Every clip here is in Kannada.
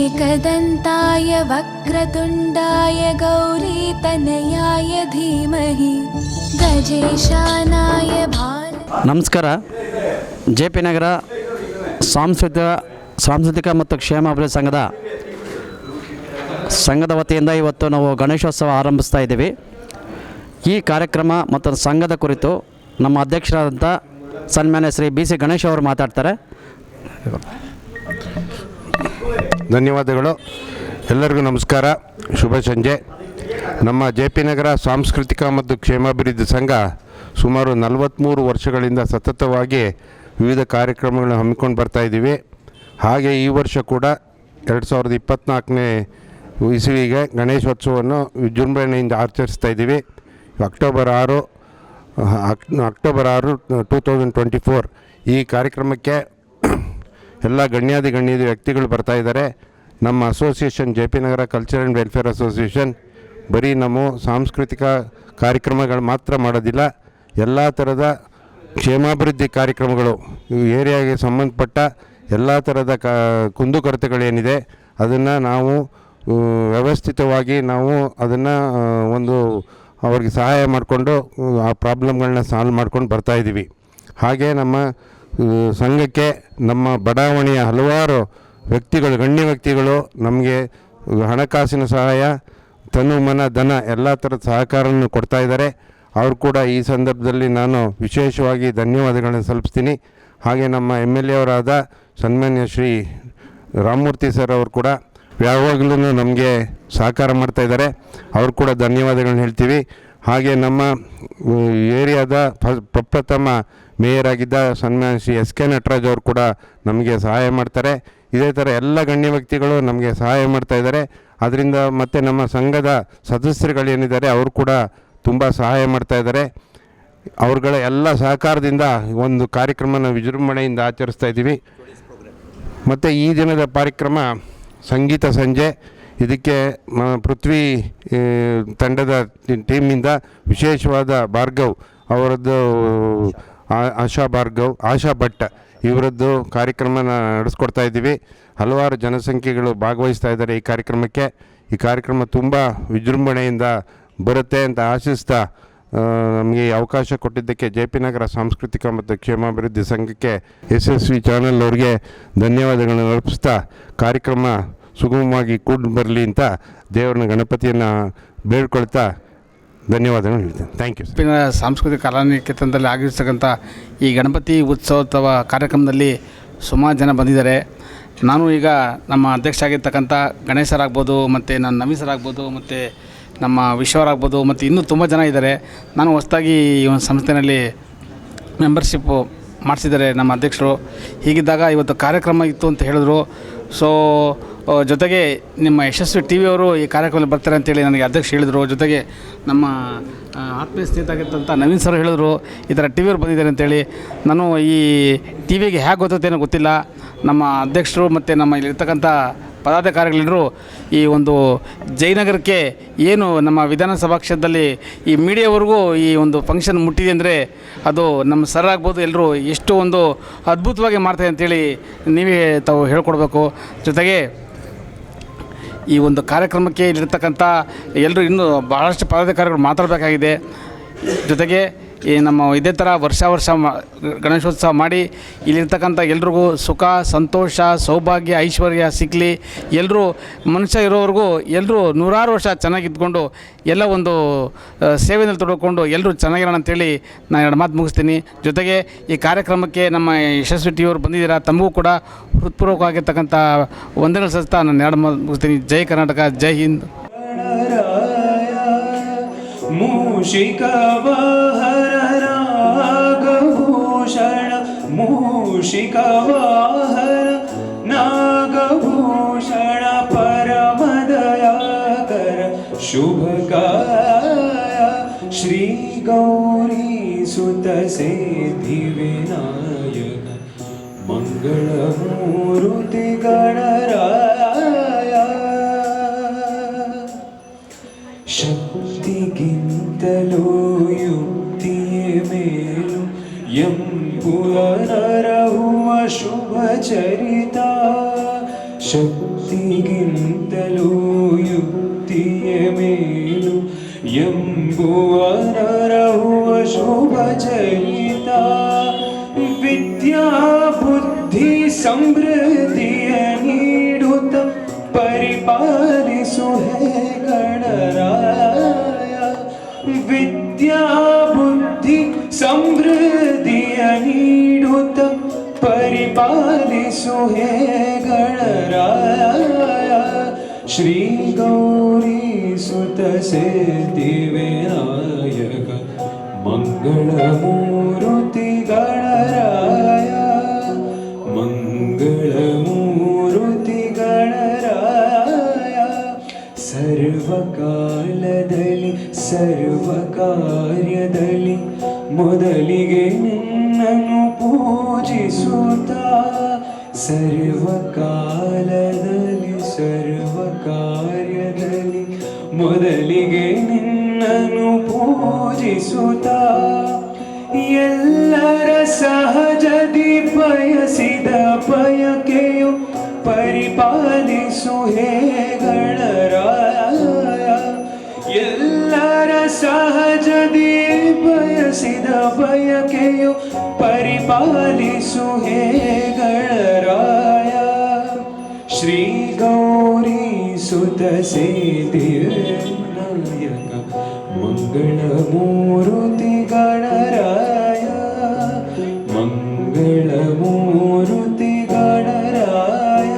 एकदन्ताय वक्रतुण्डाय गौरीतनयाय धीमहि गजेशानाय भाल ನಮಸ್ಕಾರ ಜೆ ಪಿ ನಗರ ಸಾಂಸ್ಕೃತಿಕ ಸಾಂಸ್ಕೃತಿಕ ಮತ್ತು ಕ್ಷೇಮಾಭಿವೃದ್ಧಿ ಸಂಘದ ಸಂಘದ ವತಿಯಿಂದ ಇವತ್ತು ನಾವು ಗಣೇಶೋತ್ಸವ ಆರಂಭಿಸ್ತಾ ಇದ್ದೀವಿ ಈ ಕಾರ್ಯಕ್ರಮ ಮತ್ತು ಸಂಘದ ಕುರಿತು ನಮ್ಮ ಅಧ್ಯಕ್ಷರಾದಂಥ ಸನ್ಮಾನ್ಯ ಶ್ರೀ ಬಿ ಸಿ ಗಣೇಶ್ ಅವರು ಮಾತಾಡ್ತಾರೆ ಧನ್ಯವಾದಗಳು. ಎಲ್ಲರಿಗೂ ನಮಸ್ಕಾರ. ಶುಭ ಸಂಜೆ. ನಮ್ಮ ಜೆ ಪಿ ನಗರ ಸಾಂಸ್ಕೃತಿಕ ಮತ್ತು ಕ್ಷೇಮಾಭಿವೃದ್ಧಿ ಸಂಘ ಸುಮಾರು ನಲವತ್ತ್ಮೂರು ವರ್ಷಗಳಿಂದ ಸತತವಾಗಿ ವಿವಿಧ ಕಾರ್ಯಕ್ರಮಗಳನ್ನು ಹಮ್ಮಿಕೊಂಡು ಬರ್ತಾ ಇದ್ದೀವಿ. ಹಾಗೆ ಈ ವರ್ಷ ಕೂಡ ಎರಡು ಸಾವಿರದ ಇಪ್ಪತ್ತ್ನಾಲ್ಕನೇ ಇಸುವಿಗೆ ಗಣೇಶೋತ್ಸವವನ್ನು ವಿಜೃಂಭಣೆಯಿಂದ ಆಚರಿಸ್ತಾ ಇದ್ದೀವಿ. ಅಕ್ಟೋಬರ್ ಆರು ಅಕ್ ಅಕ್ಟೋಬರ್ ಆರು, ಟೂ ತೌಸಂಡ್ ಟ್ವೆಂಟಿ ಫೋರ್ ಈ ಕಾರ್ಯಕ್ರಮಕ್ಕೆ ಎಲ್ಲ ಗಣ್ಯಾದಿ ಗಣ್ಯಾದಿ ವ್ಯಕ್ತಿಗಳು ಬರ್ತಾ ಇದ್ದಾರೆ. ನಮ್ಮ association J P Nagar culture and welfare association ಬರೀ ನಮ್ಮ ಸಾಂಸ್ಕೃತಿಕ ಕಾರ್ಯಕ್ರಮಗಳು ಮಾತ್ರ ಮಾಡೋದಿಲ್ಲ. ಎಲ್ಲ ಥರದ ಕ್ಷೇಮಾಭಿವೃದ್ಧಿ ಕಾರ್ಯಕ್ರಮಗಳು, ಏರಿಯಾಗೆ ಸಂಬಂಧಪಟ್ಟ ಎಲ್ಲ ಥರದ ಕ, ಕುಂದುಕೊರತೆಗಳೇನಿದೆ, ಅದನ್ನು ನಾವು ವ್ಯವಸ್ಥಿತವಾಗಿ ನಾವು ಅದನ್ನು ಒಂದು ಅವ್ರಿಗೆ ಸಹಾಯ ಮಾಡಿಕೊಂಡು ಆ ಪ್ರಾಬ್ಲಮ್ಗಳನ್ನ ಸಾಲ್ವ್ ಮಾಡ್ಕೊಂಡು ಬರ್ತಾಯಿದ್ದೀವಿ ಹಾಗೆ ನಮ್ಮ ಸಂಘಕ್ಕೆ ನಮ್ಮ ಬಡಾವಣೆಯ ಹಲವಾರು ವ್ಯಕ್ತಿಗಳು, ಗಣ್ಯ ವ್ಯಕ್ತಿಗಳು ನಮಗೆ ಹಣಕಾಸಿನ ಸಹಾಯ, ತನು, ಮನ, ಧನ ಎಲ್ಲ ಥರದ ಸಹಕಾರವನ್ನು ಕೊಡ್ತಾ ಇದ್ದಾರೆ. ಅವರು ಕೂಡ ಈ ಸಂದರ್ಭದಲ್ಲಿ ನಾನು ವಿಶೇಷವಾಗಿ ಧನ್ಯವಾದಗಳನ್ನು ಸಲ್ಲಿಸ್ತೀನಿ. ಹಾಗೆ ನಮ್ಮ ಎಂ ಎಲ್ ಎ ಅವರಾದ ಸನ್ಮಾನ್ಯ ಶ್ರೀ ರಾಮಮೂರ್ತಿ ಸರ್ ಅವರು ಕೂಡ ಯಾವಾಗಲೂ ನಮಗೆ ಸಹಕಾರ ಮಾಡ್ತಾ ಇದ್ದಾರೆ. ಅವ್ರು ಕೂಡ ಧನ್ಯವಾದಗಳನ್ನ ಹೇಳ್ತೀವಿ. ಹಾಗೆ ನಮ್ಮ ಏರಿಯಾದ ಪ್ರಪ್ರಥಮ ಮೇಯರ್ ಆಗಿದ್ದ ಸನ್ಮಾನ್ ಶ್ರೀ ಎಸ್ ಕೆ ನಟರಾಜ್ ಅವರು ಕೂಡ ನಮಗೆ ಸಹಾಯ ಮಾಡ್ತಾರೆ. ಇದೇ ಥರ ಎಲ್ಲ ಗಣ್ಯ ವ್ಯಕ್ತಿಗಳು ನಮಗೆ ಸಹಾಯ ಮಾಡ್ತಾ ಇದ್ದಾರೆ. ಅದರಿಂದ ಮತ್ತು ನಮ್ಮ ಸಂಘದ ಸದಸ್ಯರುಗಳೇನಿದ್ದಾರೆ ಅವರು ಕೂಡ ತುಂಬ ಸಹಾಯ ಮಾಡ್ತಾ ಇದ್ದಾರೆ. ಅವ್ರಗಳ ಎಲ್ಲ ಸಹಕಾರದಿಂದ ಒಂದು ಕಾರ್ಯಕ್ರಮನ ವಿಜೃಂಭಣೆಯಿಂದ ಆಚರಿಸ್ತಾ ಇದ್ದೀವಿ. ಮತ್ತು ಈ ದಿನದ ಕಾರ್ಯಕ್ರಮ ಸಂಗೀತ ಸಂಜೆ. ಇದಕ್ಕೆ ಮ- ಪೃಥ್ವಿ ತಂಡದ ಟೀಮಿಂದ ವಿಶೇಷವಾದ ಭಾರ್ಗವ್ ಅವರದ್ದು ಆಶಾ ಭಾರ್ಗವ್, ಆಶಾ ಭಟ್ ಇವರದ್ದು ಕಾರ್ಯಕ್ರಮನ ನಡೆಸ್ಕೊಡ್ತಾ ಇದ್ದೀವಿ. ಹಲವಾರು ಜನಸಂಖ್ಯೆಗಳು ಭಾಗವಹಿಸ್ತಾ ಇದ್ದಾರೆ ಈ ಕಾರ್ಯಕ್ರಮಕ್ಕೆ. ಈ ಕಾರ್ಯಕ್ರಮ ತುಂಬ ವಿಜೃಂಭಣೆಯಿಂದ ಬರುತ್ತೆ ಅಂತ ಆಶಿಸ್ತಾ ನಮಗೆ ಅವಕಾಶ ಕೊಟ್ಟಿದ್ದಕ್ಕೆ ಜೆ ಪಿ ನಗರ ಸಾಂಸ್ಕೃತಿಕ ಮತ್ತು ಕ್ಷೇಮಾಭಿವೃದ್ಧಿ ಸಂಘಕ್ಕೆ ಎಸ್ ಎಸ್ ವಿ ಚಾನಲ್ ಅವರಿಗೆ ಧನ್ಯವಾದಗಳನ್ನು ಅರ್ಪಿಸ್ತಾ, ಕಾರ್ಯಕ್ರಮ ಸುಗಮವಾಗಿ ಕೂಡಿ ಬರಲಿ ಅಂತ ದೇವರನ್ನ ಗಣಪತಿಯನ್ನು ಬೇಡ್ಕೊಳ್ತಾ ಧನ್ಯವಾದಗಳು ಹೇಳ್ತೇನೆ. ಥ್ಯಾಂಕ್ ಯು ಉಪ್ಪಿನ ಸಾಂಸ್ಕೃತಿಕ ಕಲಾನಿಕೇತನದಲ್ಲಿ ಆಗಿರ್ತಕ್ಕಂಥ ಈ ಗಣಪತಿ ಉತ್ಸವೋತ್ಸವ ಕಾರ್ಯಕ್ರಮದಲ್ಲಿ ಸುಮಾರು ಜನ ಬಂದಿದ್ದಾರೆ. ನಾನು ಈಗ ನಮ್ಮ ಅಧ್ಯಕ್ಷ ಆಗಿರ್ತಕ್ಕಂಥ ಗಣೇಶರಾಗ್ಬೋದು ಮತ್ತು ನನ್ನ ನವೀಸರಾಗ್ಬೋದು ಮತ್ತು ನಮ್ಮ ವಿಶ್ವರಾಗ್ಬೋದು ಮತ್ತು ಇನ್ನೂ ತುಂಬ ಜನ ಇದ್ದಾರೆ. ನಾನು ಹೊಸದಾಗಿ ಈ ಒಂದು ಸಂಸ್ಥೆಯಲ್ಲಿ ಮೆಂಬರ್ಶಿಪ್ಪು ಮಾಡಿಸಿದ್ದಾರೆ ನಮ್ಮ ಅಧ್ಯಕ್ಷರು. ಹೀಗಿದ್ದಾಗ ಇವತ್ತು ಕಾರ್ಯಕ್ರಮ ಇತ್ತು ಅಂತ ಹೇಳಿದ್ರು. ಸೊ ಜೊತೆಗೆ ನಿಮ್ಮ ಯಶಸ್ವಿ ಟಿ ವಿಯವರು ಈ ಕಾರ್ಯಕ್ರಮದಲ್ಲಿ ಬರ್ತಾರೆ ಅಂತೇಳಿ ನನಗೆ ಅಧ್ಯಕ್ಷ ಹೇಳಿದರು. ಜೊತೆಗೆ ನಮ್ಮ ಆತ್ಮೀಯ ಸ್ನೇಹಿತಾಗಿರ್ತಂಥ ನವೀನ್ ಸರ್ ಹೇಳಿದರು, ಈ ಥರ ಟಿ ವಿಯವ್ರು ಬಂದಿದ್ದಾರೆ ಅಂತೇಳಿ ನಾನು ಈ ಟಿ ವಿಗೆ ಹೇಗೆ ಗೊತ್ತೇನೋ ಗೊತ್ತಿಲ್ಲ. ನಮ್ಮ ಅಧ್ಯಕ್ಷರು ಮತ್ತು ನಮ್ಮ ಇಲ್ಲಿರ್ತಕ್ಕಂಥ ಪದಾಧಿಕಾರಿಗಳೆಲ್ಲರೂ ಈ ಒಂದು ಜಯನಗರಕ್ಕೆ ಏನು ನಮ್ಮ ವಿಧಾನಸಭಾ ಕ್ಷೇತ್ರದಲ್ಲಿ ಈ ಮೀಡಿಯಾವರೆಗೂ ಈ ಒಂದು ಫಂಕ್ಷನ್ ಮುಟ್ಟಿದೆ ಅಂದರೆ ಅದು ನಮ್ಮ ಸರ್ ಆಗ್ಬೋದು ಎಲ್ಲರೂ ಎಷ್ಟು ಒಂದು ಅದ್ಭುತವಾಗಿ ಮಾಡ್ತಾರೆ ಅಂತೇಳಿ ನೀವೇ ತಾವು ಹೇಳ್ಕೊಡ್ಬೇಕು. ಜೊತೆಗೆ ಈ ಒಂದು ಕಾರ್ಯಕ್ರಮಕ್ಕೆ ಇಲ್ಲಿರ್ತಕ್ಕಂಥ ಎಲ್ಲರೂ ಇನ್ನೂ ಭಾಳಷ್ಟು ಪದಾಧಿಕಾರಿಗಳು ಮಾತಾಡಬೇಕಾಗಿದೆ. ಜೊತೆಗೆ ಈ ನಮ್ಮ ಇದೇ ಥರ ವರ್ಷ ವರ್ಷ ಮಾ, ಗಣೇಶೋತ್ಸವ ಮಾಡಿ ಇಲ್ಲಿರ್ತಕ್ಕಂಥ ಎಲ್ರಿಗೂ ಸುಖ, ಸಂತೋಷ, ಸೌಭಾಗ್ಯ, ಐಶ್ವರ್ಯ ಸಿಕ್ಕಲಿ ಎಲ್ಲರೂ ಮನುಷ್ಯ ಇರೋವರೆಗೂ ಎಲ್ಲರೂ ನೂರಾರು ವರ್ಷ ಚೆನ್ನಾಗಿದ್ಕೊಂಡು ಎಲ್ಲ ಒಂದು ಸೇವೆಯಲ್ಲಿ ತೊಡ್ಕೊಂಡು ಎಲ್ಲರೂ ಚೆನ್ನಾಗಿರೋಣ ಅಂತೇಳಿ ನಾನು ಎರಡು ಮಾತು ಮುಗಿಸ್ತೀನಿ. ಜೊತೆಗೆ ಈ ಕಾರ್ಯಕ್ರಮಕ್ಕೆ ನಮ್ಮ ಯಶಸ್ವಿ ಟಿವಿಯವರು ಬಂದಿದ್ದೀರಾ, ತಮಗೂ ಕೂಡ ಹೃತ್ಪೂರ್ವಕವಾಗಿರ್ತಕ್ಕಂಥ ವಂದನೆಗಳು ಸಲ್ಲಿಸ್ತಾ ನಾನು ಎರಡು ಮಾತು ಮುಗಿಸ್ತೀನಿ. ಜೈ ಕರ್ನಾಟಕ, ಜೈ ಹಿಂದ್. ಮೂಷಿಕವಾ शिकवागभूषण नागभूषण परमदयाकर शुभकाय श्री गौरी सुतसे गणराय शक्ति ಎಂಬುವ ನರಹುವ ಶುಭ ಚರಿತ ಶಕ್ತಿಗಿಂತಲೂ ಯುಕ್ತಿಯೇ ಮೇಲು ಎಂಬುವ ನರಹುವ ಶುಭ ಚರಿತ ವಿದ್ಯಾ ಬುದ್ಧಿ ಸಮೃದ್ಧಿಯ ನೀಡುತ್ತ ಪರಿಪಾಲಿಸು ಹೇ ಗಣರಾಯ ವಿದ್ಯಾ ಬುದ್ಧಿ ಸಮೃದ್ಧಿಯ ಗಣರಾಯ. ಶ್ರೀ ಗೌರಿ ಸುತ ಸಿದ್ಧಿವಿನಾಯಕ ಮಂಗಳ ಮೂರುತಿ ಗಣರಾಯ. ಮಂಗಳ ಮೂರುತಿ ಗಣರಾಯ. ಸರ್ವಕಾಲದಲ್ಲಿ ಸರ್ವ ಕಾರ್ಯದಲ್ಲಿ ಮೊದಲಿಗೆ ನಿನ್ನನ್ನು ಪೂಜಿಸುತ್ತ ಸರ್ವಕಾಲದಲ್ಲಿ ಸರ್ವ ಕಾರ್ಯದಲ್ಲಿ ಮೊದಲಿಗೆ ನಿನ್ನನ್ನು ಪೂಜಿಸುತ್ತ ಎಲ್ಲರ ಸಹಜದಿ ಬಯಸಿದ ಬಯಕೆಯು ಪರಿಪಾಲಿಸು ಹೇಗಳರ ಎಲ್ಲರ ಸಹಜದಿ ಬಯಸಿದ ಬಯಕೆಯು ಪರಿಪಾಲಿಸು ಹೇ ಗಣರಾಯ. ಶ್ರೀ ಗೌರಿ ಸುತ ಸೇತಿಯಕ ಮಂಗಳ ಮೂರುತಿ ಗಣರಾಯ. ಮಂಗಳ ಮೂರುತಿ ಗಣರಾಯ.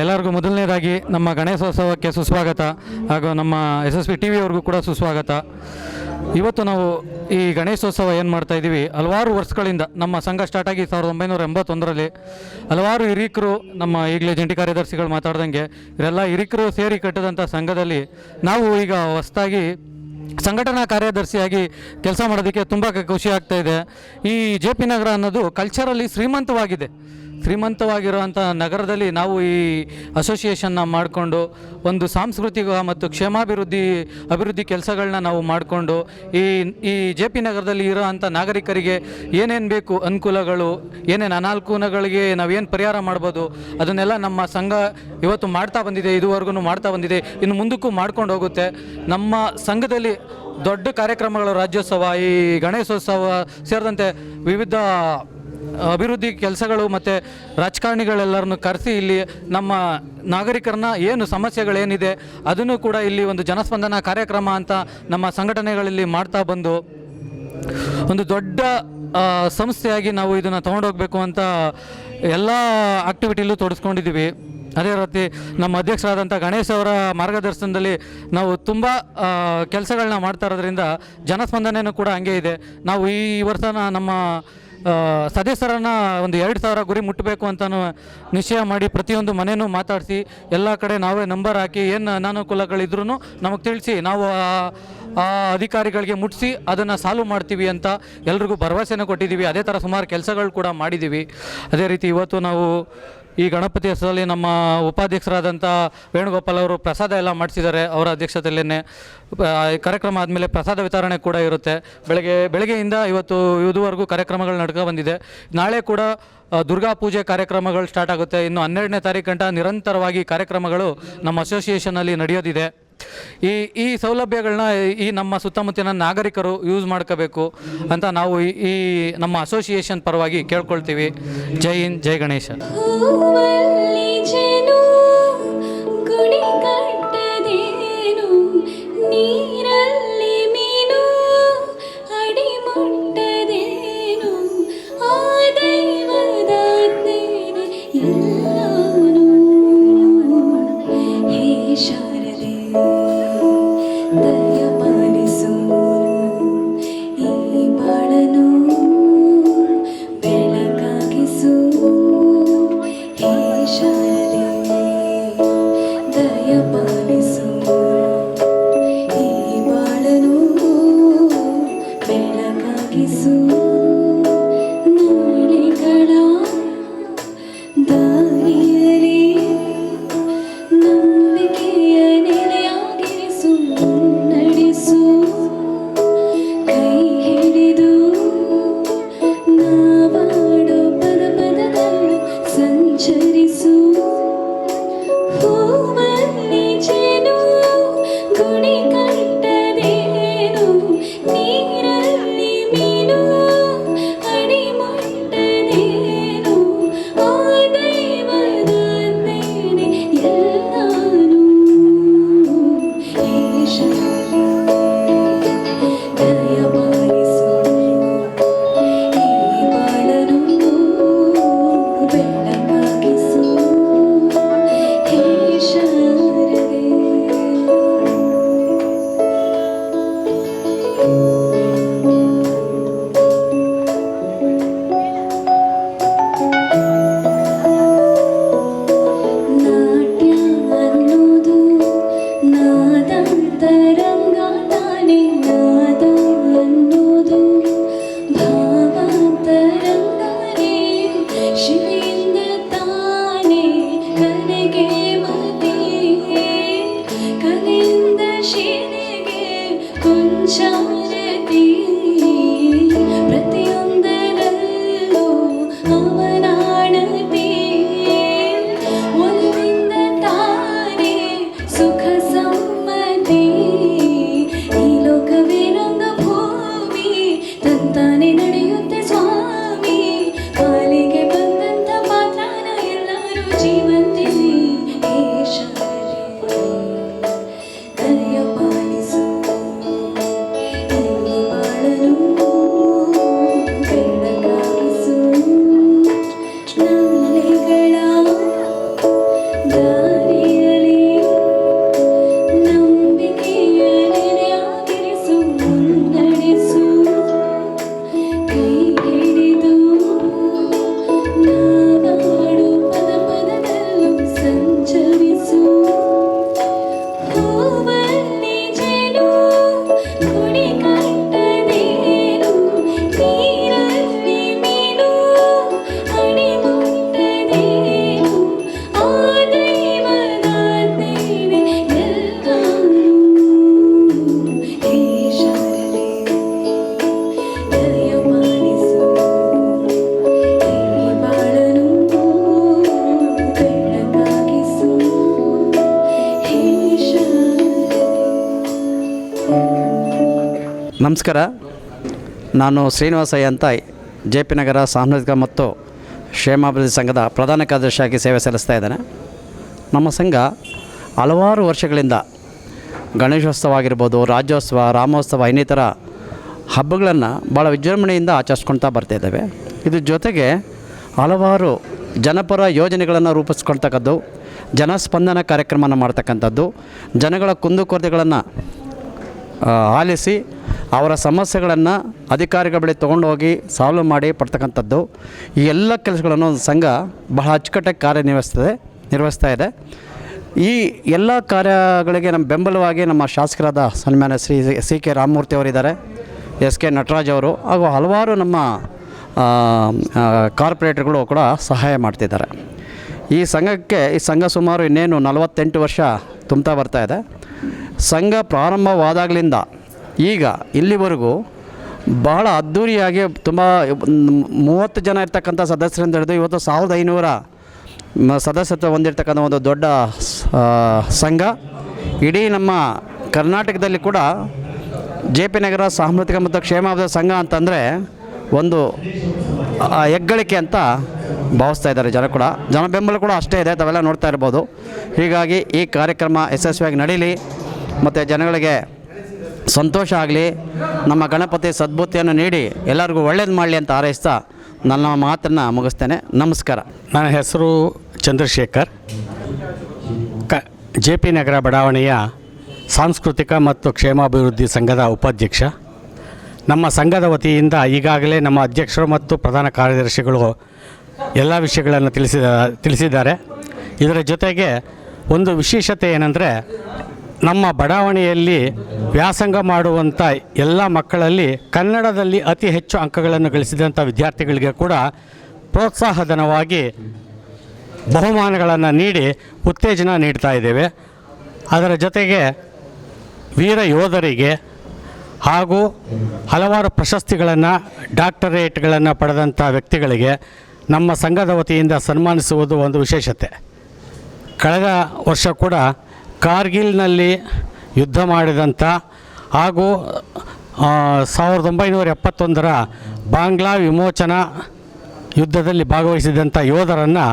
ಎಲ್ಲರಿಗೂ ಮೊದಲನೇದಾಗಿ ನಮ್ಮ ಗಣೇಶೋತ್ಸವಕ್ಕೆ ಸುಸ್ವಾಗತ ಹಾಗೂ ನಮ್ಮ ಎಸ್ ಎಸ್ ಪಿ ಟಿ ವಿಯವ್ರಿಗೂ ಕೂಡ ಸುಸ್ವಾಗತ. ಇವತ್ತು ನಾವು ಈ ಗಣೇಶೋತ್ಸವ ಏನು ಮಾಡ್ತಾ ಇದ್ದೀವಿ? ಹಲವಾರು ವರ್ಷಗಳಿಂದ ನಮ್ಮ ಸಂಘ ಸ್ಟಾರ್ಟ್ ಆಗಿ ಸಾವಿರದ ಒಂಬೈನೂರ ಎಂಬತ್ತೊಂದರಲ್ಲಿ ಹಲವಾರು ಹಿರಿಕರು, ನಮ್ಮ ಈಗಲೇ ಜಂಟಿ ಕಾರ್ಯದರ್ಶಿಗಳು ಮಾತಾಡ್ದಂಗೆ ಇವರೆಲ್ಲ ಹಿರಿಕರು ಸೇರಿ ಕಟ್ಟಿದಂಥ ಸಂಘದಲ್ಲಿ ನಾವು ಈಗ ಹೊಸದಾಗಿ ಸಂಘಟನಾ ಕಾರ್ಯದರ್ಶಿಯಾಗಿ ಕೆಲಸ ಮಾಡೋದಕ್ಕೆ ತುಂಬ ಖುಷಿ ಆಗ್ತಾ ಇದೆ. ಈ ಜೆ ಪಿ ನಗರ ಅನ್ನೋದು ಕಲ್ಚರಲ್ಲಿ ಶ್ರೀಮಂತವಾಗಿದೆ. ಶ್ರೀಮಂತವಾಗಿರುವಂಥ ನಗರದಲ್ಲಿ ನಾವು ಈ ಅಸೋಸಿಯೇಷನ್ನ ಮಾಡಿಕೊಂಡು, ಒಂದು ಸಾಂಸ್ಕೃತಿಕ ಮತ್ತು ಕ್ಷೇಮಾಭಿವೃದ್ಧಿ, ಅಭಿವೃದ್ಧಿ ಕೆಲಸಗಳನ್ನ ನಾವು ಮಾಡಿಕೊಂಡು, ಈ ಈ ಜೆ ಪಿ ನಗರದಲ್ಲಿ ಇರೋವಂಥ ನಾಗರಿಕರಿಗೆ ಏನೇನು ಬೇಕು ಅನುಕೂಲಗಳು, ಏನೇನು ಅನಾನುಕೂಲಗಳಿಗೆ ನಾವೇನು ಪರಿಹಾರ ಮಾಡ್ಬೋದು, ಅದನ್ನೆಲ್ಲ ನಮ್ಮ ಸಂಘ ಇವತ್ತು ಮಾಡ್ತಾ ಬಂದಿದೆ ಇದುವರೆಗೂ ಮಾಡ್ತಾ ಬಂದಿದೆ, ಇನ್ನು ಮುಂದಕ್ಕೂ ಮಾಡ್ಕೊಂಡು ಹೋಗುತ್ತೆ. ನಮ್ಮ ಸಂಘದಲ್ಲಿ ದೊಡ್ಡ ಕಾರ್ಯಕ್ರಮಗಳು ರಾಜ್ಯೋತ್ಸವ, ಈ ಗಣೇಶೋತ್ಸವ ಸೇರಿದಂತೆ ವಿವಿಧ ಅಭಿವೃದ್ಧಿ ಕೆಲಸಗಳು ಮತ್ತು ರಾಜಕಾರಣಿಗಳೆಲ್ಲರನ್ನು ಕರೆಸಿ ಇಲ್ಲಿ ನಮ್ಮ ನಾಗರಿಕರನ್ನ ಏನು ಸಮಸ್ಯೆಗಳೇನಿದೆ ಅದನ್ನು ಕೂಡ ಇಲ್ಲಿ ಒಂದು ಜನಸ್ಪಂದನ ಕಾರ್ಯಕ್ರಮ ಅಂತ ನಮ್ಮ ಸಂಘಟನೆಗಳಲ್ಲಿ ಮಾಡ್ತಾ ಬಂದು ಒಂದು ದೊಡ್ಡ ಸಂಸ್ಥೆಯಾಗಿ ನಾವು ಇದನ್ನು ತೊಗೊಂಡೋಗ್ಬೇಕು ಅಂತ ಎಲ್ಲ ಆಕ್ಟಿವಿಟಿಲೂ ತೊಡಸ್ಕೊಂಡಿದ್ದೀವಿ ಅದೇ ರೀತಿ ನಮ್ಮ ಅಧ್ಯಕ್ಷರಾದಂಥ ಗಣೇಶ್ ಅವರ ಮಾರ್ಗದರ್ಶನದಲ್ಲಿ ನಾವು ತುಂಬ ಕೆಲಸಗಳನ್ನ ಮಾಡ್ತಾ ಇರೋದ್ರಿಂದ ಜನಸ್ಪಂದನೆಯೂ ಕೂಡ ಹಂಗೆ ಇದೆ. ನಾವು ಈ ವರ್ಷನ ನಮ್ಮ ಸದಸ್ಯರನ್ನು ಒಂದು ಎರಡು ಸಾವಿರ ಗುರಿ ಮುಟ್ಟಬೇಕು ಅಂತ ನಿಶ್ಚಯ ಮಾಡಿ ಪ್ರತಿಯೊಂದು ಮನೆಯೂ ಮಾತಾಡಿಸಿ ಎಲ್ಲ ಕಡೆ ನಾವೇ ನಂಬರ್ ಹಾಕಿ ಏನು ಅನಾನುಕೂಲಗಳಿದ್ರೂ ನಮಗೆ ತಿಳಿಸಿ ನಾವು ಆ- ಅಧಿಕಾರಿಗಳಿಗೆ ಮುಟ್ಟಿಸಿ ಅದನ್ನು ಸಾಲ್ವ್ ಮಾಡ್ತೀವಿ ಅಂತ ಎಲ್ರಿಗೂ ಭರವಸೆನ ಕೊಟ್ಟಿದ್ದೀವಿ. ಅದೇ ಥರ ಸುಮಾರು ಕೆಲಸಗಳು ಕೂಡ ಮಾಡಿದ್ದೀವಿ. ಅದೇ ರೀತಿ ಇವತ್ತು ನಾವು ಈ ಗಣಪತಿ ಹೆಸರಲ್ಲಿ ನಮ್ಮ ಉಪಾಧ್ಯಕ್ಷರಾದಂಥ ವೇಣುಗೋಪಾಲ್ ಅವರು ಪ್ರಸಾದ ಎಲ್ಲ ಮಾಡಿಸಿದ್ದಾರೆ ಅವರ ಅಧ್ಯಕ್ಷತೆಯಲ್ಲೇ ಕಾರ್ಯಕ್ರಮ ಆದಮೇಲೆ ಪ್ರಸಾದ ವಿತರಣೆ ಕೂಡ ಇರುತ್ತೆ. ಬೆಳಗ್ಗೆ, ಬೆಳಗ್ಗೆಯಿಂದ ಇವತ್ತು ಇದುವರೆಗೂ ಕಾರ್ಯಕ್ರಮಗಳು ನಡ್ಕೊ ಬಂದಿದೆ. ನಾಳೆ ಕೂಡ ದುರ್ಗಾ ಪೂಜೆ ಕಾರ್ಯಕ್ರಮಗಳು ಸ್ಟಾರ್ಟ್ ಆಗುತ್ತೆ. ಇನ್ನು ಹನ್ನೆರಡನೇ ತಾರೀಕು ಗಂಟ ನಿರಂತರವಾಗಿ ಕಾರ್ಯಕ್ರಮಗಳು ನಮ್ಮ ಅಸೋಸಿಯೇಷನಲ್ಲಿ ನಡೆಯೋದಿದೆ. ಈ ಈ ಸೌಲಭ್ಯಗಳನ್ನ ಈ ನಮ್ಮ ಸುತ್ತಮುತ್ತಲಿನ ನಾಗರಿಕರು ಯೂಸ್ ಮಾಡ್ಕೋಬೇಕು ಅಂತ ನಾವು ಈ- ನಮ್ಮ ಅಸೋಸಿಯೇಷನ್ ಪರವಾಗಿ ಕೇಳ್ಕೊಳ್ತೀವಿ. ಜೈ ಹಿಂದ್, ಜೈ ಗಣೇಶ. ಹೂವಲ್ಲಿ ನಮಸ್ಕಾರ. ನಾನು ಶ್ರೀನಿವಾಸಯ್ಯ ಅಂತ ಜೆ ಪಿ ನಗರ ಸಾಂಸ್ಕೃತಿಕ ಮತ್ತು ಕ್ಷೇಮಾಭಿವೃದ್ಧಿ ಸಂಘದ ಪ್ರಧಾನ ಕಾರ್ಯದರ್ಶಿಯಾಗಿ ಸೇವೆ ಸಲ್ಲಿಸ್ತಾ ಇದ್ದೇನೆ. ನಮ್ಮ ಸಂಘ ಹಲವಾರು ವರ್ಷಗಳಿಂದ ಗಣೇಶೋತ್ಸವ ಆಗಿರ್ಬೋದು, ರಾಜ್ಯೋತ್ಸವ, ರಾಮೋತ್ಸವ ಇನ್ನಿತರ ಹಬ್ಬಗಳನ್ನು ಭಾಳ ವಿಜೃಂಭಣೆಯಿಂದ ಆಚರಿಸ್ಕೊಳ್ತಾ ಬರ್ತಾಯಿದ್ದೇವೆ ಇದ್ರ ಜೊತೆಗೆ ಹಲವಾರು ಜನಪರ ಯೋಜನೆಗಳನ್ನು ರೂಪಿಸ್ಕೊಳ್ತಕ್ಕದ್ದು, ಜನಸ್ಪಂದನ ಕಾರ್ಯಕ್ರಮನ ಮಾಡ್ತಕ್ಕಂಥದ್ದು, ಜನಗಳ ಕುಂದುಕೊರತೆಗಳನ್ನು ಆಲಿಸಿ ಅವರ ಸಮಸ್ಯೆಗಳನ್ನು ಅಧಿಕಾರಿಗಳ ಬಳಿ ತೊಗೊಂಡು ಹೋಗಿ ಸಾಲ್ವ್ ಮಾಡಿ ಪಡ್ತಕ್ಕಂಥದ್ದು. ಈ ಎಲ್ಲ ಕೆಲಸಗಳನ್ನು ಒಂದು ಸಂಘ ಬಹಳ ಅಚ್ಚುಕಟ್ಟಾಗಿ ಕಾರ್ಯನಿರ್ವಹಿಸ್ತದೆ, ನಿರ್ವಹಿಸ್ತಾ ಇದೆ. ಈ ಎಲ್ಲ ಕಾರ್ಯಗಳಿಗೆ ನಮ್ಮ ಬೆಂಬಲವಾಗಿ ನಮ್ಮ ಶಾಸಕರಾದ ಸನ್ಮಾನ್ಯ ಶ್ರೀ ಸಿ ಕೆ ರಾಮಮೂರ್ತಿ ಅವರಿದ್ದಾರೆ ಎಸ್ ಕೆ ನಟರಾಜ್ ಅವರು ಹಾಗೂ ಹಲವಾರು ನಮ್ಮ ಕಾರ್ಪೊರೇಟರ್ಗಳು ಕೂಡ ಸಹಾಯ ಮಾಡ್ತಿದ್ದಾರೆ. ಈ ಸಂಘಕ್ಕೆ, ಈ ಸಂಘ ಸುಮಾರು ಇನ್ನೇನು ನಲವತ್ತೆಂಟು ವರ್ಷ ತುಂಬ್ತಾ ಬರ್ತಾ ಇದೆ. ಸಂಘ ಪ್ರಾರಂಭವಾದಾಗಲಿಂದ ಈಗ ಇಲ್ಲಿವರೆಗೂ ಬಹಳ ಅದ್ಧೂರಿಯಾಗಿ ತುಂಬ ಮೂವತ್ತು ಜನ ಇರ್ತಕ್ಕಂಥ ಸದಸ್ಯರಿಂದ ಹಿಡಿದು ಇವತ್ತು ಸಾವಿರದ ಐನೂರ ಸದಸ್ಯತ್ವ ಹೊಂದಿರತಕ್ಕಂಥ ಒಂದು ದೊಡ್ಡ ಸಂಘ. ಇಡೀ ನಮ್ಮ ಕರ್ನಾಟಕದಲ್ಲಿ ಕೂಡ ಜೆ ಪಿ ನಗರ ಸಾಂಸ್ಕೃತಿಕ ಮತ್ತು ಕ್ಷೇಮಾಭದ ಸಂಘ ಅಂತಂದರೆ ಒಂದು ಹೆಗ್ಗಳಿಕೆ ಅಂತ ಭಾವಿಸ್ತಾ ಇದ್ದಾರೆ ಜನ ಕೂಡ. ಜನ ಬೆಂಬಲ ಕೂಡ ಅಷ್ಟೇ ಇದೆ, ತಾವೆಲ್ಲ ನೋಡ್ತಾ ಇರ್ಬೋದು. ಹೀಗಾಗಿ ಈ ಕಾರ್ಯಕ್ರಮ ಯಶಸ್ವಿಯಾಗಿ ನಡೀಲಿ. ಮತ್ತು ಜನಗಳಿಗೆ ಸಂತೋಷ ಆಗಲಿ. ನಮ್ಮ ಗಣಪತಿ ಸದ್ಭುತಿಯನ್ನು ನೀಡಿ ಎಲ್ಲರಿಗೂ ಒಳ್ಳೇದು ಮಾಡಲಿ ಅಂತ ಹಾರೈಸ್ತಾ ನನ್ನ ಮಾತನ್ನು ಮುಗಿಸ್ತೇನೆ. ನಮಸ್ಕಾರ. ನನ್ನ ಹೆಸರು ಚಂದ್ರಶೇಖರ್. ಕ, ಜೆ ಪಿ ನಗರ ಬಡಾವಣೆಯ ಸಾಂಸ್ಕೃತಿಕ ಮತ್ತು ಕ್ಷೇಮಾಭಿವೃದ್ಧಿ ಸಂಘದ ಉಪಾಧ್ಯಕ್ಷ. ನಮ್ಮ ಸಂಘದ ವತಿಯಿಂದ ಈಗಾಗಲೇ ನಮ್ಮ ಅಧ್ಯಕ್ಷರು ಮತ್ತು ಪ್ರಧಾನ ಕಾರ್ಯದರ್ಶಿಗಳು ಎಲ್ಲ ವಿಷಯಗಳನ್ನು ತಿಳಿಸಿದ, ತಿಳಿಸಿದ್ದಾರೆ. ಇದರ ಜೊತೆಗೆ ಒಂದು ವಿಶೇಷತೆ ಏನಂದರೆ ನಮ್ಮ ಬಡಾವಣೆಯಲ್ಲಿ ವ್ಯಾಸಂಗ ಮಾಡುವಂಥ ಎಲ್ಲ ಮಕ್ಕಳಲ್ಲಿ ಕನ್ನಡದಲ್ಲಿ ಅತಿ ಹೆಚ್ಚು ಅಂಕಗಳನ್ನು ಗಳಿಸಿದಂಥ ವಿದ್ಯಾರ್ಥಿಗಳಿಗೆ ಕೂಡ ಪ್ರೋತ್ಸಾಹಧನವಾಗಿ ಬಹುಮಾನಗಳನ್ನು ನೀಡಿ ಉತ್ತೇಜನ ನೀಡ್ತಾ ಇದ್ದೇವೆ. ಅದರ ಜೊತೆಗೆ ವೀರ ಯೋಧರಿಗೆ ಹಾಗೂ ಹಲವಾರು ಪ್ರಶಸ್ತಿಗಳನ್ನು ಡಾಕ್ಟರೇಟ್ಗಳನ್ನು ಪಡೆದಂಥ ವ್ಯಕ್ತಿಗಳಿಗೆ ನಮ್ಮ ಸಂಘದ ವತಿಯಿಂದ ಸನ್ಮಾನಿಸುವುದು ಒಂದು ವಿಶೇಷತೆ. ಕಳೆದ ವರ್ಷ ಕೂಡ ಕಾರ್ಗಿಲ್ನಲ್ಲಿ ಯುದ್ಧ ಮಾಡಿದಂಥ ಹಾಗೂ ಸಾವಿರದ ಒಂಬೈನೂರ ಎಪ್ಪತ್ತೊಂದರ ಬಾಂಗ್ಲಾ ವಿಮೋಚನಾ ಯುದ್ಧದಲ್ಲಿ ಭಾಗವಹಿಸಿದಂಥ ಯೋಧರನ್ನು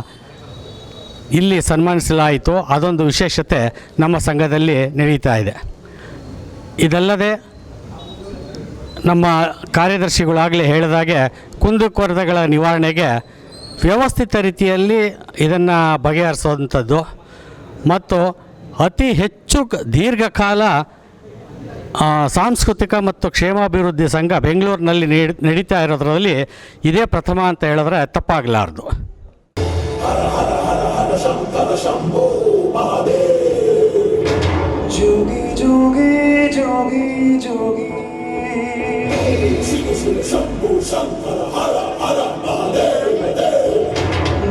ಇಲ್ಲಿ ಸನ್ಮಾನಿಸಲಾಯಿತು. ಅದೊಂದು ವಿಶೇಷತೆ ನಮ್ಮ ಸಂಘದಲ್ಲಿ ನಡೀತಾ ಇದೆ. ಇದಲ್ಲದೆ ನಮ್ಮ ಕಾರ್ಯದರ್ಶಿಗಳಾಗಲೇ ಹೇಳಿದಾಗೆ ಕುಂದುಕೊರತೆಗಳ ನಿವಾರಣೆಗೆ ವ್ಯವಸ್ಥಿತ ರೀತಿಯಲ್ಲಿ ಇದನ್ನು ಬಗೆಹರಿಸುವಂಥದ್ದು ಮತ್ತು ಅತಿ ಹೆಚ್ಚು ದೀರ್ಘಕಾಲ ಸಾಂಸ್ಕೃತಿಕ ಮತ್ತು ಕ್ಷೇಮಾಭಿವೃದ್ಧಿ ಸಂಘ ಬೆಂಗಳೂರಿನಲ್ಲಿ ನಡೀತಾ ಇರೋದ್ರಲ್ಲಿ ಇದೇ ಪ್ರಥಮ ಅಂತ ಹೇಳಿದ್ರೆ ತಪ್ಪಾಗಲಾರ್ದು.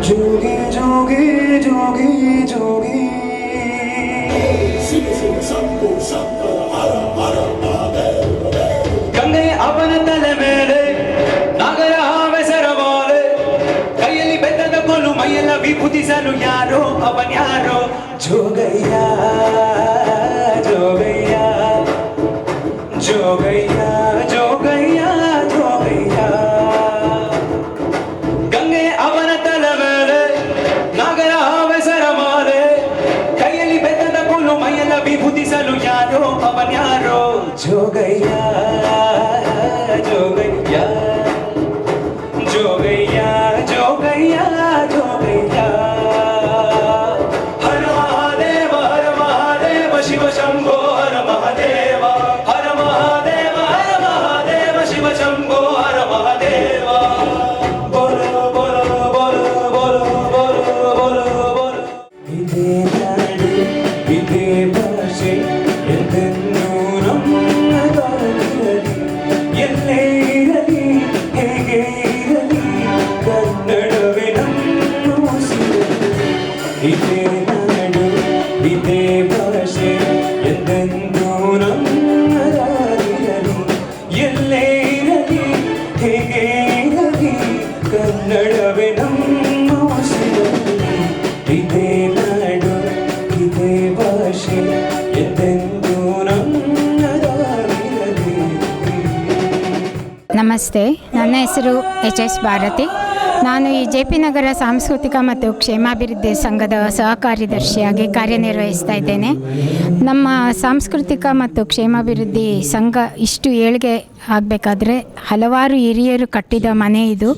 ಜೋಗಿ ಜೋಗಿ ಜೋಗಿ ಜೋಗಿ. கங்கை அவன தலை மேலே நகர அவசரவாறு கைಯಲ್ಲಿ ಬೆತ್ತದ ಕೊಲು ಮೈಯೆಲ್ಲ ವಿಭೂತಿಸಲು ಯಾರೋ ಅವನ್ ಯಾರೋ ಜೋಗಯ್ಯ ನಮಸ್ತೆ. ನನ್ನ ಹೆಸರು ಎಚ್ ಎಸ್ ಭಾರತಿ. ನಾನು ಈ ಜೆ ಪಿ ನಗರ ಸಾಂಸ್ಕೃತಿಕ ಮತ್ತು ಕ್ಷೇಮಾಭಿವೃದ್ಧಿ ಸಂಘದ ಸಹಕಾರ್ಯದರ್ಶಿಯಾಗಿ ಕಾರ್ಯನಿರ್ವಹಿಸ್ತಾ ಇದ್ದೇನೆ. ನಮ್ಮ ಸಾಂಸ್ಕೃತಿಕ ಮತ್ತು ಕ್ಷೇಮಾಭಿವೃದ್ಧಿ ಸಂಘ ಇಷ್ಟು ಏಳಿಗೆ ಆಗಬೇಕಾದ್ರೆ ಹಲವಾರು ಹಿರಿಯರು ಕಟ್ಟಿದ ಮನೆ ಇದು.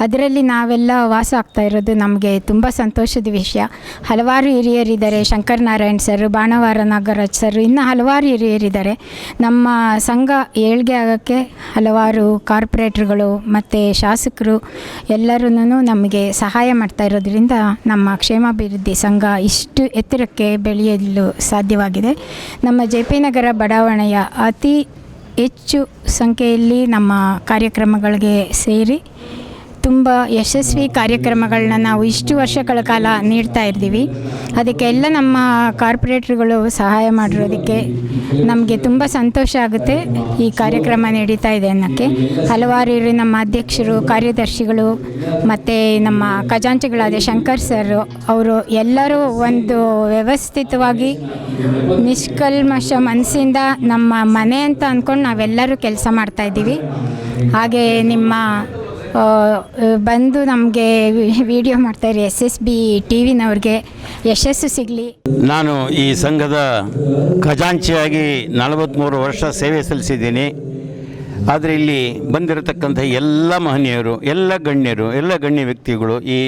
ಅದರಲ್ಲಿ ನಾವೆಲ್ಲ ವಾಸ ಆಗ್ತಾ ಇರೋದು ನಮಗೆ ತುಂಬ ಸಂತೋಷದ ವಿಷಯ. ಹಲವಾರು ಹಿರಿಯರಿದ್ದಾರೆ, ಶಂಕರ್ ನಾರಾಯಣ್ ಸರ್, ಬಾಣವಾರ ನಾಗರಾಜ್ ಸರ್, ಇನ್ನು ಹಲವಾರು ಹಿರಿಯರಿದ್ದಾರೆ. ನಮ್ಮ ಸಂಘ ಏಳಿಗೆ ಆಗೋಕ್ಕೆ ಹಲವಾರು ಕಾರ್ಪೊರೇಟ್ರುಗಳು ಮತ್ತು ಶಾಸಕರು ಎಲ್ಲರೂ ನಮಗೆ ಸಹಾಯ ಮಾಡ್ತಾ ಇರೋದ್ರಿಂದ ನಮ್ಮ ಕ್ಷೇಮಾಭಿವೃದ್ಧಿ ಸಂಘ ಇಷ್ಟು ಎತ್ತರಕ್ಕೆ ಬೆಳೆಯಲು ಸಾಧ್ಯವಾಗಿದೆ. ನಮ್ಮ ಜೆ ಪಿ ನಗರ ಬಡಾವಣೆಯ ಅತಿ ಹೆಚ್ಚು ಸಂಖ್ಯೆಯಲ್ಲಿ ನಮ್ಮ ಕಾರ್ಯಕ್ರಮಗಳಿಗೆ ಸೇರಿ ತುಂಬ ಯಶಸ್ವಿ ಕಾರ್ಯಕ್ರಮಗಳನ್ನ ನಾವು ಇಷ್ಟು ವರ್ಷಗಳ ಕಾಲ ನೀಡ್ತಾ ಇದ್ದೀವಿ ಅದಕ್ಕೆಲ್ಲ ನಮ್ಮ ಕಾರ್ಪೊರೇಟ್ರುಗಳು ಸಹಾಯ ಮಾಡಿರೋದಕ್ಕೆ ನಮಗೆ ತುಂಬ ಸಂತೋಷ ಆಗುತ್ತೆ ಈ ಕಾರ್ಯಕ್ರಮ ನಡೀತಾ ಇದೆ ಅನ್ನೋಕ್ಕೆ. ಹಲವಾರು ನಮ್ಮ ಅಧ್ಯಕ್ಷರು, ಕಾರ್ಯದರ್ಶಿಗಳು ಮತ್ತು ನಮ್ಮ ಖಜಾಂಚಿಗಳಾದ ಶಂಕರ್ ಸರ್ ಅವರು ಎಲ್ಲರೂ ಒಂದು ವ್ಯವಸ್ಥಿತವಾಗಿ ನಿಷ್ಕಲ್ಮಶ ಮನಸ್ಸಿಂದ ನಮ್ಮ ಮನೆ ಅಂತ ಅಂದ್ಕೊಂಡು ನಾವೆಲ್ಲರೂ ಕೆಲಸ ಮಾಡ್ತಾಯಿದ್ದೀವಿ ಹಾಗೆ ನಿಮ್ಮ ಬಂದು ನಮಗೆ ವಿಡಿಯೋ ಮಾಡ್ತಾರೆ ಎಸ್ ಎಸ್ ಬಿ ಟಿ ವಿನವ್ರಿಗೆ ಯಶಸ್ಸು ಸಿಗಲಿ. ನಾನು ಈ ಸಂಘದ ಖಜಾಂಚಿಯಾಗಿ ನಲವತ್ತ್ಮೂರು ವರ್ಷ ಸೇವೆ ಸಲ್ಲಿಸಿದ್ದೀನಿ. ಆದರೆ ಇಲ್ಲಿ ಬಂದಿರತಕ್ಕಂಥ ಎಲ್ಲ ಮಹನೀಯರು, ಎಲ್ಲ ಗಣ್ಯರು, ಎಲ್ಲ ಗಣ್ಯ ವ್ಯಕ್ತಿಗಳು ಈ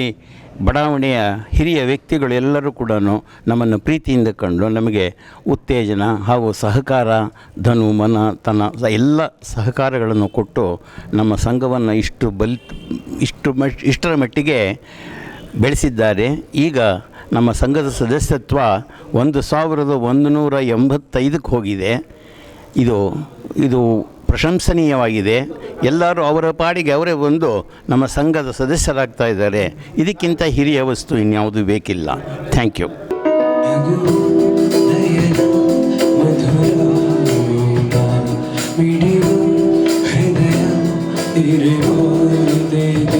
ಬಡಾವಣೆಯ ಹಿರಿಯ ವ್ಯಕ್ತಿಗಳು ಎಲ್ಲರೂ ಕೂಡ ನಮ್ಮನ್ನು ಪ್ರೀತಿಯಿಂದ ಕಂಡು ನಮಗೆ ಉತ್ತೇಜನ ಹಾಗೂ ಸಹಕಾರ, ಧನು, ಮನ, ತನ ಎಲ್ಲ ಸಹಕಾರಗಳನ್ನು ಕೊಟ್ಟು ನಮ್ಮ ಸಂಘವನ್ನು ಇಷ್ಟು ಬಲ್ ಇಷ್ಟು ಮಟ್ ಇಷ್ಟರ ಮಟ್ಟಿಗೆ ಬೆಳೆಸಿದ್ದಾರೆ. ಈಗ ನಮ್ಮ ಸಂಘದ ಸದಸ್ಯತ್ವ ಒಂದು ಸಾವಿರದ ಒಂದು ನೂರ ಎಂಬತ್ತೈದಕ್ಕೆ ಹೋಗಿದೆ. ಇದು ಇದು ಪ್ರಶಂಸನೀಯವಾಗಿದೆ. ಎಲ್ಲರೂ ಅವರ ಪಾಡಿಗೆ ಅವರೇ ಬಂದು ನಮ್ಮ ಸಂಘದ ಸದಸ್ಯರಾಗ್ತಾ ಇದ್ದಾರೆ. ಇದಕ್ಕಿಂತ ಹಿರಿಯ ವಸ್ತು ಇನ್ಯಾವುದು ಬೇಕಿಲ್ಲ. ಥ್ಯಾಂಕ್ ಯು ಹೃದಯ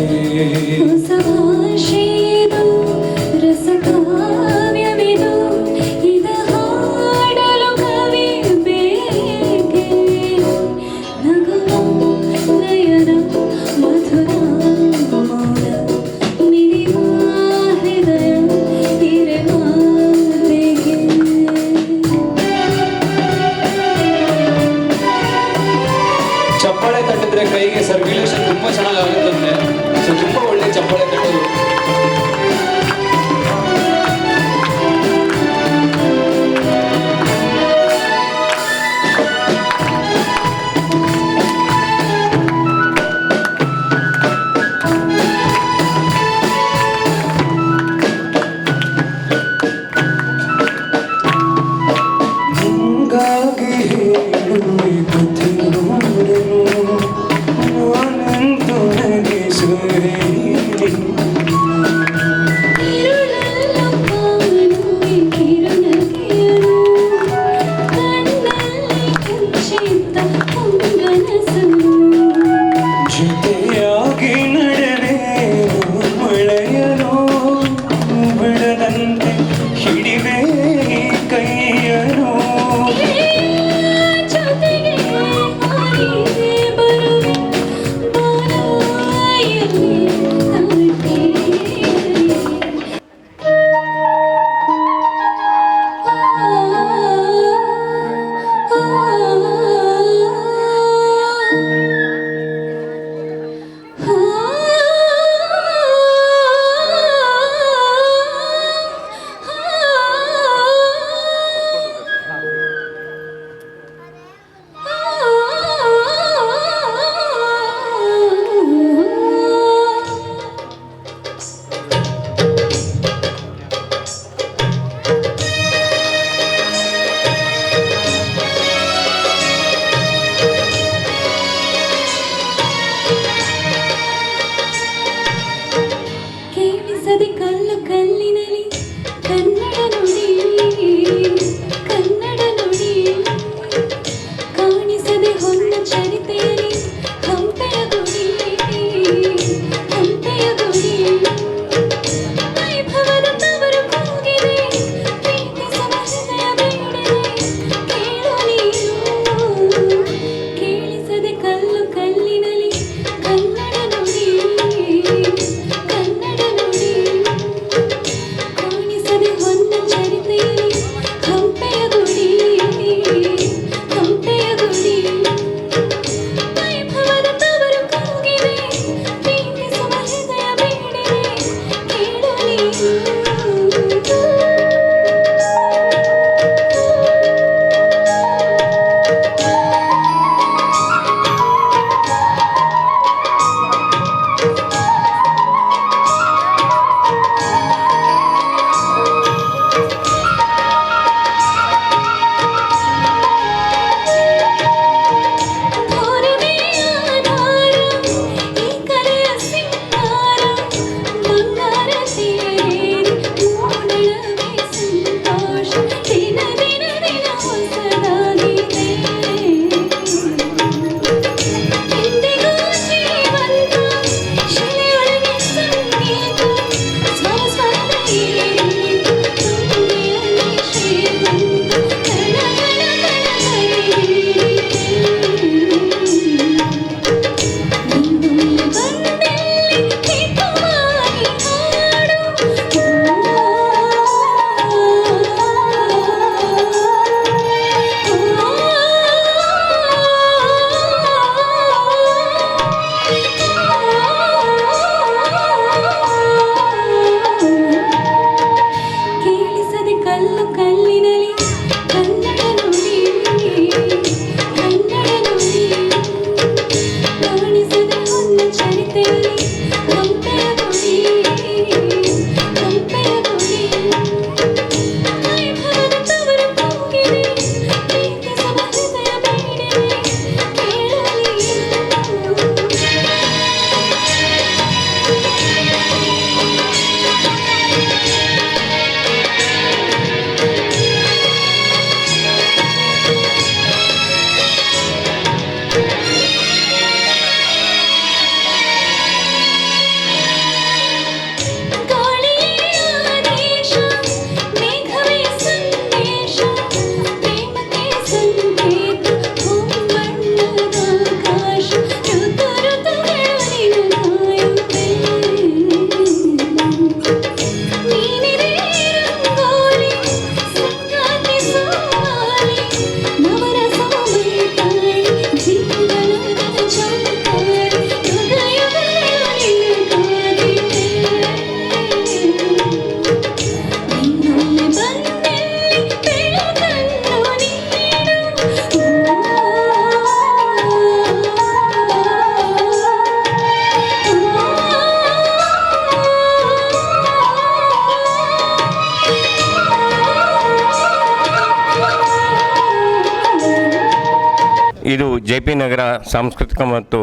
ಸಾಂಸ್ಕೃತಿಕ ಮತ್ತು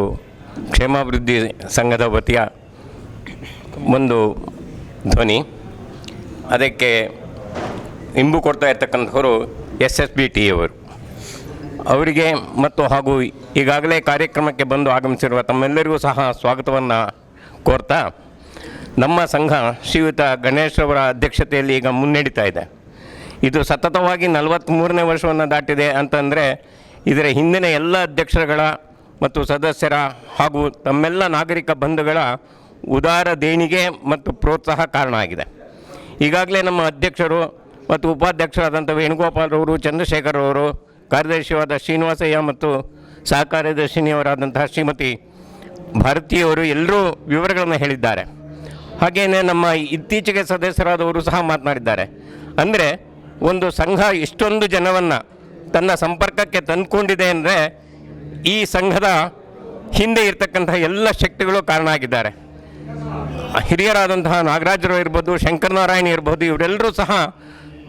ಕ್ಷೇಮಾಭಿವೃದ್ಧಿ ಸಂಘದ ವತಿಯ ಒಂದು ಧ್ವನಿ. ಅದಕ್ಕೆ ಇಂಬು ಕೊಡ್ತಾ ಇರ್ತಕ್ಕಂಥವರು ಎಸ್ ಎಸ್ ಬಿ ಟಿ ಅವರು ಅವರಿಗೆ ಮತ್ತು ಹಾಗೂ ಈಗಾಗಲೇ ಕಾರ್ಯಕ್ರಮಕ್ಕೆ ಬಂದು ಆಗಮಿಸಿರುವ ತಮ್ಮೆಲ್ಲರಿಗೂ ಸಹ ಸ್ವಾಗತವನ್ನು ಕೋರ್ತಾ ನಮ್ಮ ಸಂಘ ಶ್ರೀಯುತ ಗಣೇಶ್ ಅವರ ಅಧ್ಯಕ್ಷತೆಯಲ್ಲಿ ಈಗ ಮುನ್ನಡೀತಾ ಇದೆ. ಇದು ಸತತವಾಗಿ ನಲವತ್ತ್ಮೂರನೇ ವರ್ಷವನ್ನು ದಾಟಿದೆ ಅಂತಂದರೆ ಇದರ ಹಿಂದಿನ ಎಲ್ಲ ಅಧ್ಯಕ್ಷರುಗಳ ಮತ್ತು ಸದಸ್ಯರ ಹಾಗೂ ತಮ್ಮೆಲ್ಲ ನಾಗರಿಕ ಬಂಧುಗಳ ಉದಾರ ದೇಣಿಗೆ ಮತ್ತು ಪ್ರೋತ್ಸಾಹ ಕಾರಣ ಆಗಿದೆ. ಈಗಾಗಲೇ ನಮ್ಮ ಅಧ್ಯಕ್ಷರು ಮತ್ತು ಉಪಾಧ್ಯಕ್ಷರಾದಂಥ ವೇಣುಗೋಪಾಲ್ರವರು ಚಂದ್ರಶೇಖರ್ ಅವರು ಕಾರ್ಯದರ್ಶಿಯಾದ ಶ್ರೀನಿವಾಸಯ್ಯ ಮತ್ತು ಸಹ ಕಾರ್ಯದರ್ಶಿನಿಯವರಾದಂತಹ ಶ್ರೀಮತಿ ಭಾರತೀಯವರು ಎಲ್ಲರೂ ವಿವರಗಳನ್ನು ಹೇಳಿದ್ದಾರೆ. ಹಾಗೆಯೇ ನಮ್ಮ ಇತ್ತೀಚೆಗೆ ಸದಸ್ಯರಾದವರು ಸಹ ಮಾತನಾಡಿದ್ದಾರೆ. ಅಂದರೆ ಒಂದು ಸಂಘ ಇಷ್ಟೊಂದು ಜನವನ್ನು ತನ್ನ ಸಂಪರ್ಕಕ್ಕೆ ತಂದುಕೊಂಡಿದೆ ಅಂದರೆ ಈ ಸಂಘದ ಹಿಂದೆ ಇರ್ತಕ್ಕಂತಹ ಎಲ್ಲ ಶಕ್ತಿಗಳು ಕಾರಣ ಆಗಿದ್ದಾರೆ. ಹಿರಿಯರಾದಂತಹ ನಾಗರಾಜರು ಇರ್ಬೋದು ಶಂಕರನಾರಾಯಣ ಇರ್ಬೋದು, ಇವರೆಲ್ಲರೂ ಸಹ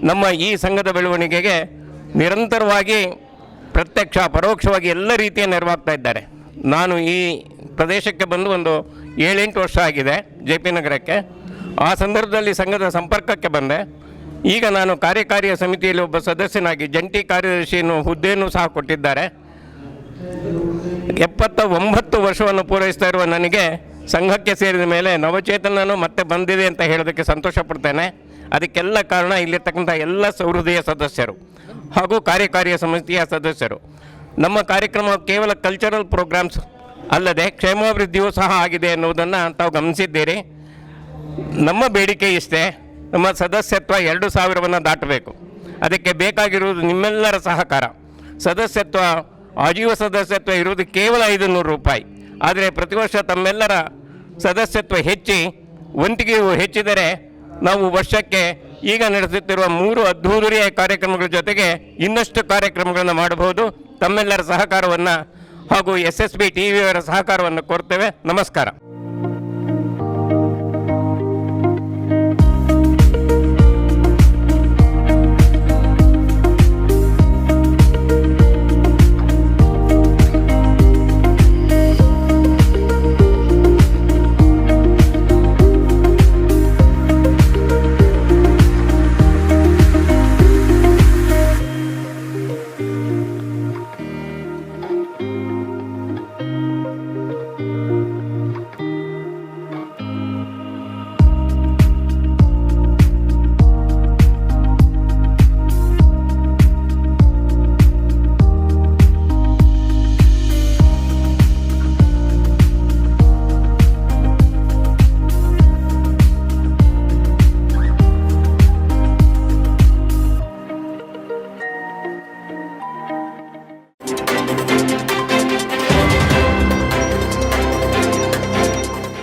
ನಮ್ಮ ಈ ಸಂಘದ ಬೆಳವಣಿಗೆಗೆ ನಿರಂತರವಾಗಿ ಪ್ರತ್ಯಕ್ಷ, ಪರೋಕ್ಷವಾಗಿ ಎಲ್ಲ ರೀತಿಯ ನೆರವಾಗ್ತಾ ಇದ್ದಾರೆ. ನಾನು ಈ ಪ್ರದೇಶಕ್ಕೆ ಬಂದು ಒಂದು ಏಳೆಂಟು ವರ್ಷ ಆಗಿದೆ ಜೆ ಪಿ ನಗರಕ್ಕೆ. ಆ ಸಂದರ್ಭದಲ್ಲಿ ಸಂಘದ ಸಂಪರ್ಕಕ್ಕೆ ಬಂದೆ. ಈಗ ನಾನು ಕಾರ್ಯಕಾರಿ ಸಮಿತಿಯಲ್ಲಿ ಒಬ್ಬ ಸದಸ್ಯನಾಗಿ ಜಂಟಿ ಕಾರ್ಯದರ್ಶಿಯನ್ನು ಹುದ್ದೆಯನ್ನು ಸಹ ಕೊಟ್ಟಿದ್ದಾರೆ. ಎಪ್ಪತ್ತ ಒಂಬತ್ತು ವರ್ಷವನ್ನು ಪೂರೈಸ್ತಾ ಇರುವ ನನಗೆ ಸಂಘಕ್ಕೆ ಸೇರಿದ ಮೇಲೆ ನವಚೇತನನು ಮತ್ತೆ ಬಂದಿದೆ ಅಂತ ಹೇಳೋದಕ್ಕೆ ಸಂತೋಷ ಪಡ್ತೇನೆ. ಅದಕ್ಕೆಲ್ಲ ಕಾರಣ ಇಲ್ಲಿರ್ತಕ್ಕಂಥ ಎಲ್ಲ ಸೌಹೃದಯ ಸದಸ್ಯರು ಹಾಗೂ ಕಾರ್ಯಕಾರಿಯ ಸಮಿತಿಯ ಸದಸ್ಯರು. ನಮ್ಮ ಕಾರ್ಯಕ್ರಮ ಕೇವಲ ಕಲ್ಚರಲ್ ಪ್ರೋಗ್ರಾಮ್ಸ್ ಅಲ್ಲದೆ ಕ್ಷೇಮಾಭಿವೃದ್ಧಿಯೂ ಸಹ ಆಗಿದೆ ಎನ್ನುವುದನ್ನು ತಾವು ಗಮನಿಸಿದ್ದೀರಿ. ನಮ್ಮ ಬೇಡಿಕೆ ಇಷ್ಟೇ, ನಮ್ಮ ಸದಸ್ಯತ್ವ ಎರಡು ಸಾವಿರವನ್ನು ದಾಟಬೇಕು. ಅದಕ್ಕೆ ಬೇಕಾಗಿರುವುದು ನಿಮ್ಮೆಲ್ಲರ ಸಹಕಾರ. ಸದಸ್ಯತ್ವ ಆಜೀವ ಸದಸ್ಯತ್ವ ಇರುವುದು ಕೇವಲ ಐದು ನೂರು ರೂಪಾಯಿ. ಆದರೆ ಪ್ರತಿ ವರ್ಷ ತಮ್ಮೆಲ್ಲರ ಸದಸ್ಯತ್ವ ಹೆಚ್ಚಿ ಒಂಟಿಗೆ ಹೆಚ್ಚಿದರೆ ನಾವು ವರ್ಷಕ್ಕೆ ಈಗ ನಡೆಸುತ್ತಿರುವ ಮೂರು ಅದ್ಧೂರಿಯ ಕಾರ್ಯಕ್ರಮಗಳ ಜೊತೆಗೆ ಇನ್ನಷ್ಟು ಕಾರ್ಯಕ್ರಮಗಳನ್ನು ಮಾಡಬಹುದು. ತಮ್ಮೆಲ್ಲರ ಸಹಕಾರವನ್ನು ಹಾಗೂ ಎಸ್ ಎಸ್ ಬಿ ಟಿ ವಿಯವರ ಸಹಕಾರವನ್ನು ಕೋರ್ತೇವೆ. ನಮಸ್ಕಾರ.